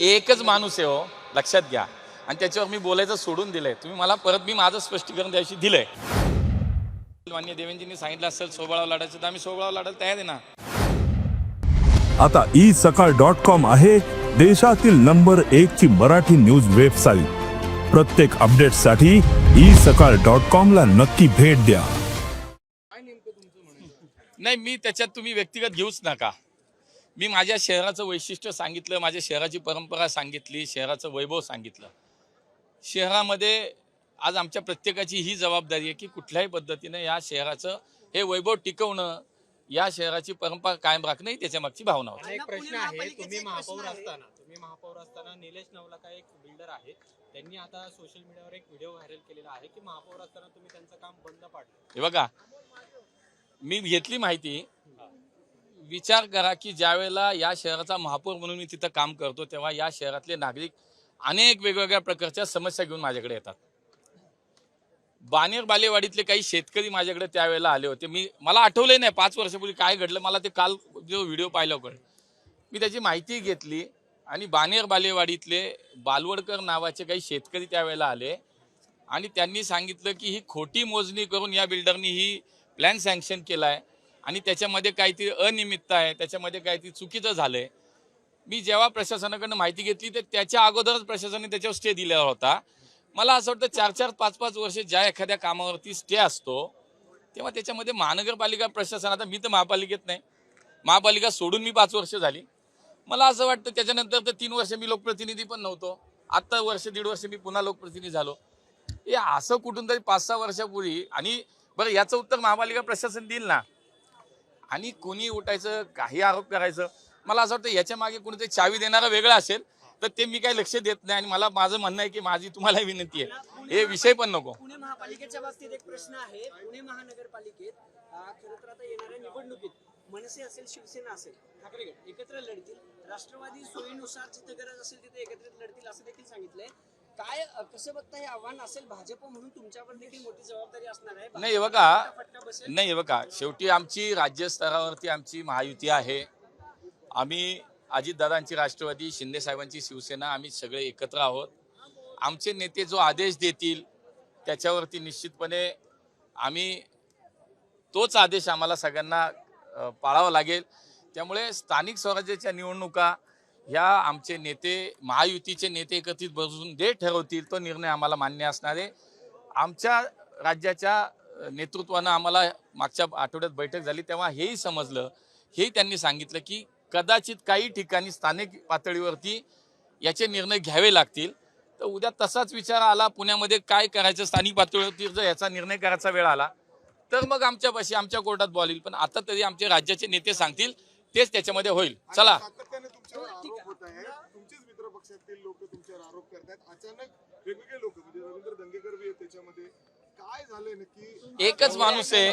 एकच माणूस आहे हो लक्षात घ्या. आणि त्याच्यावर मी बोलायचं सोडून दिलंय. तुम्ही मला परत मी माझं स्पष्टीकरण द्यायची दिलंय. मान्य देवेंजींनी सांगितलं असेल सोबळाव लढायचं तर आम्ही सोबळाव लढायला तयार आहे ना. आता ई सकाळ डॉट कॉम आहे देशातील नंबर एक ची मराठी न्यूज वेबसाईट प्रत्येक अपडेटसाठी ई सकाळ डॉट कॉम ला नक्की भेट द्या. नाही मी त्याच्यात तुम्ही व्यक्तिगत घेऊच नका. मी माझ्या शहराचं वैशिष्ट्य सांगितलं माझ्या शहराची परंपरा सांगितली शहराचं वैभव सांगितलं. शहरामध्ये आज आमच्या प्रत्येकाची ही जबाबदारी आहे की कुठल्याही पद्धतीने या शहराचं हे वैभव टिकवणं या शहराची परंपरा कायम राखणं ही त्याच्या मागची भावना होती. एक प्रश्न आहे तुम्ही महापौर. असताना तुम्ही महापौर असताना निलेश नवलाका एक बिल्डर आहे त्यांनी आता सोशल मीडियावर एक व्हिडिओ व्हायरल केलेला आहे की महापौर असताना तुम्ही त्यांचं काम बंद पाडलं. हे बघा मी घेतली माहिती विचार करा की ज्यावेळेला या शहराचा महापौर म्हणून मी तिथं काम करतो तेव्हा या शहरातले नागरिक अनेक वेगवेगळ्या प्रकारच्या समस्या घेऊन माझ्याकडे येतात. बानेर बालेवाडीतले काही शेतकरी माझ्याकडे त्यावेळेला आले होते. मी मला आठवले नाही पाच वर्षापूर्वी काय घडलं मला ते काल जो व्हिडिओ पाहिला कळ मी त्याची माहिती घेतली आणि बानेर बालेवाडीतले बालवडकर नावाचे काही शेतकरी त्यावेळेला आले आणि त्यांनी सांगितलं की ही खोटी मोजणी करून या बिल्डरनी ही प्लॅन सँक्शन केला आहे आणि त्याच्यामध्ये काहीतरी अनियमितता आहे त्याच्यामध्ये काहीतरी चुकीचं झालंय. मी जेव्हा प्रशासनाकडनं माहिती घेतली तर त्याच्या अगोदरच प्रशासनाने त्याच्यावर स्टे दिलेला होता. मला असं वाटतं चार चार पाच पाच वर्ष ज्या एखाद्या कामावरती स्टे असतो तेव्हा त्याच्यामध्ये महानगरपालिका प्रशासन आता मी तर महापालिकेत नाही महापालिका सोडून मी पाच वर्ष झाली. मला असं वाटतं त्याच्यानंतर तर तीन वर्ष मी लोकप्रतिनिधी पण नव्हतो. आत्ता वर्ष दीड वर्ष मी पुन्हा लोकप्रतिनिधी झालो. हे असं कुठून तरी पाच सहा वर्षापूर्वी आणि बरं याचं उत्तर महापालिका प्रशासन देईल ना. आणि कोणी उठायचं काही आरोप करायचं. मला असं वाटतं याच्या मागे कोणीतरी चावी देणारा वेगळा असेल तर ते मी काही लक्ष देत नाही आणि मला माझं म्हणणं आहे की माझी तुम्हाला विनंती आहे. हे विषय पण नको. पुणे महापालिकेच्या बाबतीत एक प्रश्न आहे. पुणे महानगरपालिकेत खरं तर आता येणाऱ्या निवडणुकीत मनसे असेल शिवसेना असेल ठाकरे गट एकत्र लढतील. राष्ट्रवादी सोयीनुसार जिथे गरज असेल तिथे एकत्रित लढतील असं देखील सांगितलंय. काय कसं बघता हे आव्हान असेल भाजप म्हणून तुमच्यावर देखील मोठी जबाबदारी असणार आहे? नाही बघा नाही बघा शेवटी आमची राज्य स्तरावरती आमची महायुती आहे. आम्ही अजितदादांची राष्ट्रवादी शिंदे साहेबांची शिवसेना आम्ही सगळे एकत्र आहोत. आमचे नेते जो आदेश देतील त्याच्यावरती निश्चितपणे आम्ही तोच आदेश आम्हाला सगळ्यांना पाळावा लागेल. त्यामुळे स्थानिक स्वराज्याच्या निवडणुका ह्या आमचे नेते महायुतीचे नेते एकत्रित बसून जे ठरवतील तो निर्णय आम्हाला मान्य असणार आहे. आमच्या राज्याच्या नेतृत्वानं आम्हाला मागच्या आठवड्यात बैठक झाली तेव्हा हेही समजलं. हेही त्यांनी सांगितलं की कदाचित काही ठिकाणी स्थानिक पातळीवरती याचे निर्णय घ्यावे लागतील. तर उद्या तसाच विचार आला पुण्यामध्ये काय करायचं स्थानिक पातळीवरती जर याचा निर्णय करायचा वेळ आला तर मग आमच्यापाशी आमच्या कोर्टात बॉल येईल. पण आता तरी आमचे राज्याचे नेते सांगतील तेच त्याच्यामध्ये होईल. चला. सातत्याने तुमच्यावर आरोप होत आहे. तुमचेच मित्र पक्षातील लोक तुमच्यावर आरोप करतायत. अचानक वेगवेगळे लोक म्हणजे रवींद्र दंगेकर त्याच्यामध्ये. एकच माणूस आहे.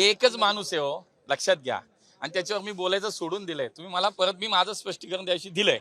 एकच माणूस आहे हो लक्षात घ्या. आणि त्याच्यावर मी बोलायचं सोडून दिलंय. तुम्ही मला परत मी माझं स्पष्टीकरण द्यायची दिलंय.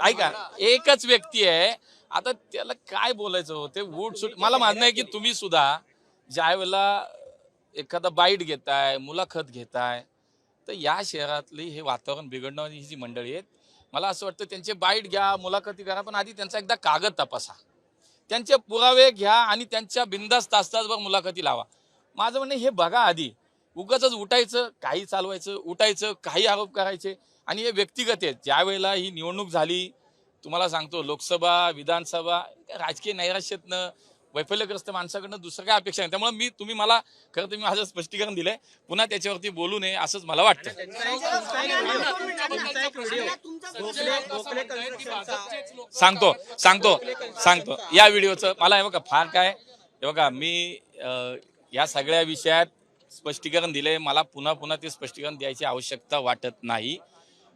ऐका एकच व्यक्ती आहे. आता त्याला काय बोलायचं हो? ते वूट सुट मला मानणं आहे की तुम्ही सुद्धा ज्या वेळेला एखादा बाईट घेताय मुलाखत घेताय तर या शहरातली हे वातावरण बिघडणारी ही जी मंडळी आहेत मला असं वाटतं त्यांचे बाईट घ्या मुलाखती करा पण आधी त्यांचा एकदा कागद तपासा. त्यांचे पुरावे घ्या आणि त्यांच्या बिंदास तास तासभर मुलाखती लावा. माझं म्हणणं हे बघा आधी. उगाच उठायचं काही चालवायचं उठायचं काही आरोप करायचे. आणि हे व्यक्तिगत आहे ज्या वेळेला ही निवडणूक झाली तुम्हाला सांगतो लोकसभा विधानसभा राजकीय नैराश्यातनं वैफल्यग्रस्त माणसाकडनं दुसरं काय अपेक्षा नाही. त्यामुळे मी तुम्ही मला खरं तर मी माझं स्पष्टीकरण दिलंय. पुन्हा त्याच्यावरती बोलू नये असंच मला वाटतं. सांगतो सांगतो सांगतो. या व्हिडिओचं मला हे बघा फार काय हे बघा मी या सगळ्या विषयात स्पष्टीकरण दिले मला पुन्हा पुन्हा ते स्पष्टीकरण द्यायची आवश्यकता वाटत नाही.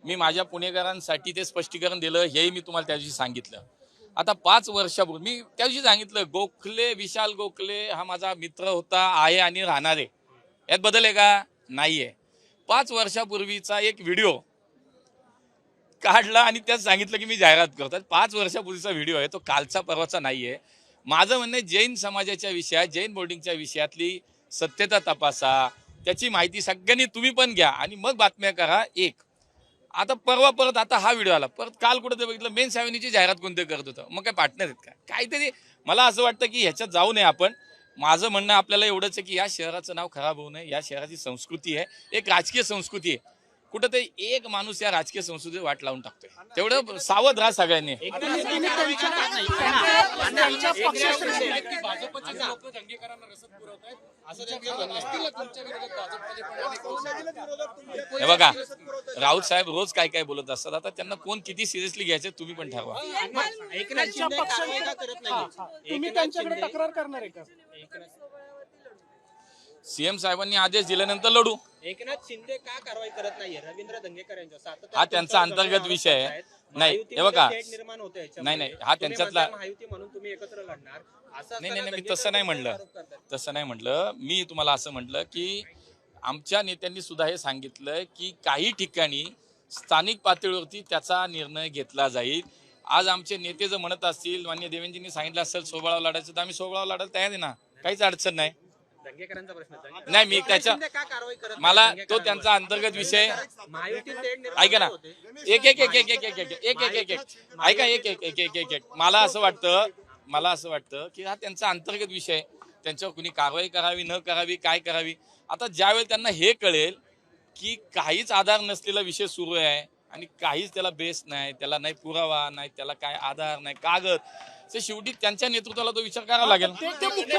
मी माझ्या पुणेकरांसाठी ते स्पष्टीकरण दिलं हेही मी तुम्हाला त्या दिवशी सांगितलं. आता पाच वर्षापूर्वी मी त्या दिवशी सांगितलं गोखले विशाल गोखले हा माझा मित्र होता आहे आणि राहणार. आहे यात बदल आहे का? नाही आहे पाच वर्षापूर्वीचा एक व्हिडिओ काढला आणि त्यात सांगितलं की मी जाहिरात करतो. पाच वर्षापूर्वीचा व्हिडिओ आहे तो कालचा परवाचा नाही आहे माझं म्हणणं जैन समाजाच्या विषयात जैन बोर्डिंगच्या विषयातली सत्यता तपासा. त्याची माहिती सगळ्यांनी तुम्ही पण घ्या. आणि मग बातम्या करा एक. आता परवा परत आता हा व्हिडिओ आला परत काल कुठं ते बघितलं मेन सॅव्हनीची जाहिरात कोणते करत होतं मग काय पार्टनर आहेत का काहीतरी मला असं वाटतं की ह्याच्यात जाऊ नये आपण माझं म्हणणं आपल्याला एवढंच आहे की या शहराचं नाव खराब होऊ नये या शहराची संस्कृती आहे एक राजकीय संस्कृती आहे कुठं ते एक माणूस या राजकीय संस्कृतीत वाट लावून टाकतोय तेवढं सावध राहा सगळ्यांनी हे बघा राऊत साहेब रोज काय काय बोलत असतात आता त्यांना कोण किती सिरियसली घ्यायचे तुम्ही पण ठरवा. एकनाथ शिंदे कारवाई का करत नाही तुम्ही त्यांच्याकडे तक्रार करणार आहे का? सीएम साहेबांनी आदेश दिल्यानंतर लढू. एकनाथ शिंदे का कारवाई करत नाहीये? रवींद्र दंगेकर यांच्या सातत्याने हा त्यांचा तुमच्यावर अंतर्गत आरोप विषय आहे. नाही, हे बघा. तेढ निर्माण होते याच्यामध्ये. नाही, नाही, हा तुम्ही त्यांच्यातला- म्हणताय महायुती म्हणून तुम्ही एकत्र लढणार. असं नाही नाही असताना नाही, मी तसं नाही म्हणलं. आरोप करतायत. तसं नाही म्हटलं मी तुम्हाला असं म्हटलं की आमच्या नेत्यांनी सुद्धा हे सांगितलं की काही ठिकाणी स्थानिक पातळीवरती त्याचा निर्णय घेतला जाईल. आज आमचे नेते जर म्हणत असतील मान्य देवेंजींनी सांगितलं असेल सोबळाव लढायचं तर आम्ही सोबळाव लढायला तयार आहे ना? काहीच अडचण नाही. दंगेकरांचा प्रश्न आहे. नाही मी त्याच्या मला तो? त्यांचा अंतर्गत विषय ऐका ना. एक एक एक एक एक एक एक एक एक एक एक ऐका एक एक एक एक एक एक मला असं वाटतं मला असं वाटतं की हा त्यांचा अंतर्गत विषय आहे. त्यांच्यावर कुणी कारवाई करावी न करावी काय करावी आता ज्यावेळी त्यांना हे कळेल की काहीच आधार नसलेला विषय सुरू आहे आणि काहीच त्याला बेस नाही त्याला नाही पुरावा नाही त्याला काय आधार नाही कागद ते शेवटी त्यांच्या नेतृत्वाला तो विचार करावा लागेल ते ते मुख्य